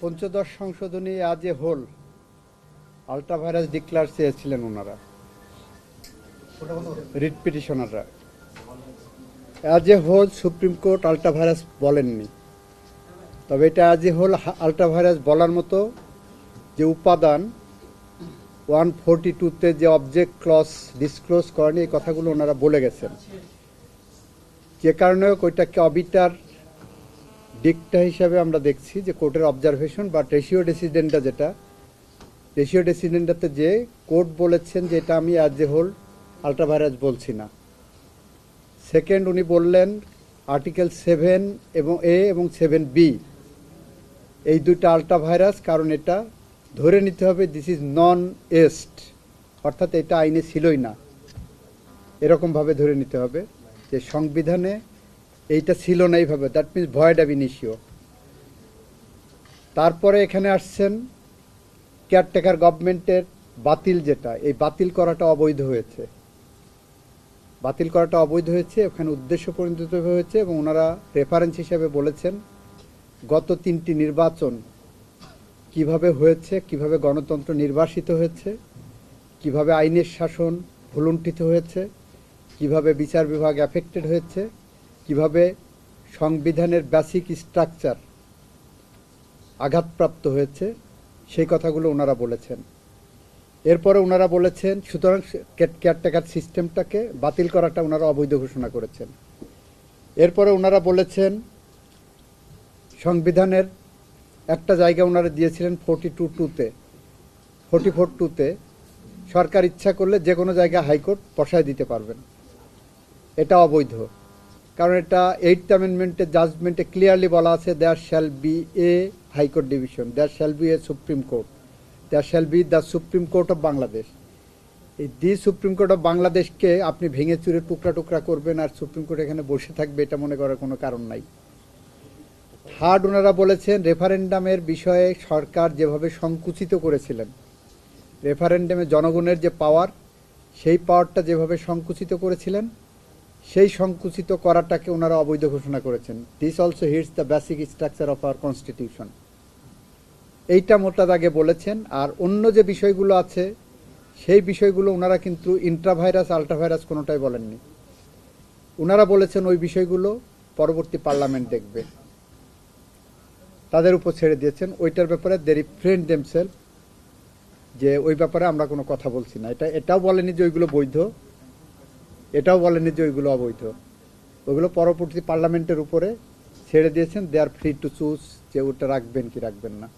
পঞ্চদশ সংশোধনী আজ এ হোল। আলট্রাভাইরাস ডিক্লার চেয়েছিলেন ওনারা। Writ পিটিশনাররা। As a whole Supreme Court ultra vires বলেননি। তবে এটা অ্যাজ এ হোল আলট্রাভাইরাস বলার মতো যে উপাদান ওয়ান ফোরটি টুতে যে অবজেক্ট ক্লস ডিসক্লোজ করেনি, এই কথাগুলো ওনারা বলে গেছেন। যে কারণে ওইটাকে অবিটার দিকটা হিসাবে আমরা দেখছি যে কোর্টের অবজারভেশন বা রেশিও ডেসিডেন্টটা যেটা রেশিও ডেসিডেন্টটাতে যে কোর্ট বলেছেন যে এটা আমি অ্যাজ এ হোল আলট্রাভাইরাস বলছি না। সেকেন্ড উনি বললেন আর্টিকেল সেভেন এবং এ এবং সেভেন বি এই দুইটা আলট্রাভাইরাস কারণ এটা ধরে নিতে হবে দিস ইজ নন এস্ট অর্থাৎ এটা আইনে ছিলই না। এরকমভাবে ধরে নিতে হবে যে সংবিধানে এইটা ছিল না এইভাবে। That means void ab initio তারপরে এখানে আসছেন কেয়ারটেকার গভর্নমেন্টের বাতিল যেটা, এই বাতিল করাটা অবৈধ হয়েছে। বাতিল করাটা অবৈধ হয়েছে, ওখানে উদ্দেশ্য পরিণত হয়েছে এবং ওনারা রেফারেন্স হিসেবে বলেছেন, গত তিনটি নির্বাচন কীভাবে হয়েছে, কীভাবে গণতন্ত্র নির্বাসিত হয়েছে, কীভাবে আইনের শাসন ভুলুণ্ঠিত হয়েছে, কীভাবে বিচার বিভাগ অ্যাফেক্টেড হয়েছে কীভাবে সংবিধানের বেসিক স্ট্রাকচার আঘাতপ্রাপ্ত হয়েছে, সেই কথাগুলো ওনারা বলেছেন। এরপরে ওনারা বলেছেন, সুতরাং কেয়ারটেকার সিস্টেমটাকে বাতিল করাটা ওনারা অবৈধ ঘোষণা করেছেন। এরপরে ওনারা বলেছেন, সংবিধানের একটা জায়গা ওনারা দিয়েছিলেন ফোর্টি টু টুতে ফোর্টি ফোর টুতে সরকার ইচ্ছা করলে যে কোনো জায়গায় হাইকোর্ট বসায় দিতে পারবেন। এটা অবৈধ। কারণ এটা এইট অ্যামেন্ডমেন্টের জাজমেন্টে ক্লিয়ারলি বলা আছে there shall be a High Court division there shall be a Supreme Court there shall be the Supreme Court of Bangladesh এই দি সুপ্রিম কোর্ট অফ বাংলাদেশকে আপনি ভেঙে চুরে টুকরা টুকরা করবেন আর সুপ্রিম কোর্ট এখানে বসে থাকবে, এটা মনে করার কোনো কারণ নাই। থার্ড, ওনারা বলেছেন রেফারেন্ডামের বিষয়ে সরকার যেভাবে সংকুচিত করেছিলেন রেফারেন্ডামে জনগণের যে পাওয়ার সেই পাওয়ারটা যেভাবে সংকুচিত করেছিলেন সেই সংকুচিত করাটাকে ওনারা অবৈধ ঘোষণা করেছেন। This also hits the basic structure of our constitution এইটা মোটা দাগে বলেছেন, আর অন্য যে বিষয়গুলো আছে, সেই বিষয়গুলো ওনারা কিন্তু ইন্ট্রাভাইরাস আলট্রাভাইরাস কোনোটাই বলেননি। ওনারা বলেছেন ওই বিষয়গুলো পরবর্তী পার্লামেন্ট দেখবে। তাদের উপর ছেড়ে দিয়েছেন। ওইটার ব্যাপারে দেরি ফ্রেন্ড দেমসেলফ যে ওই ব্যাপারে আমরা কোনো কথা বলছি না। এটা, এটাও বলেনি যে ওইগুলো বৈধ। এটাও বলেনি যে ওইগুলো অবৈধ। ওইগুলো পরবর্তী পার্লামেন্টের উপরে ছেড়ে দিয়েছেন। They are free to choose যে ওটা রাখবেন কি রাখবেন না।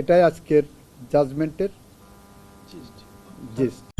এটাই আজকের জাজমেন্টের জিস্ট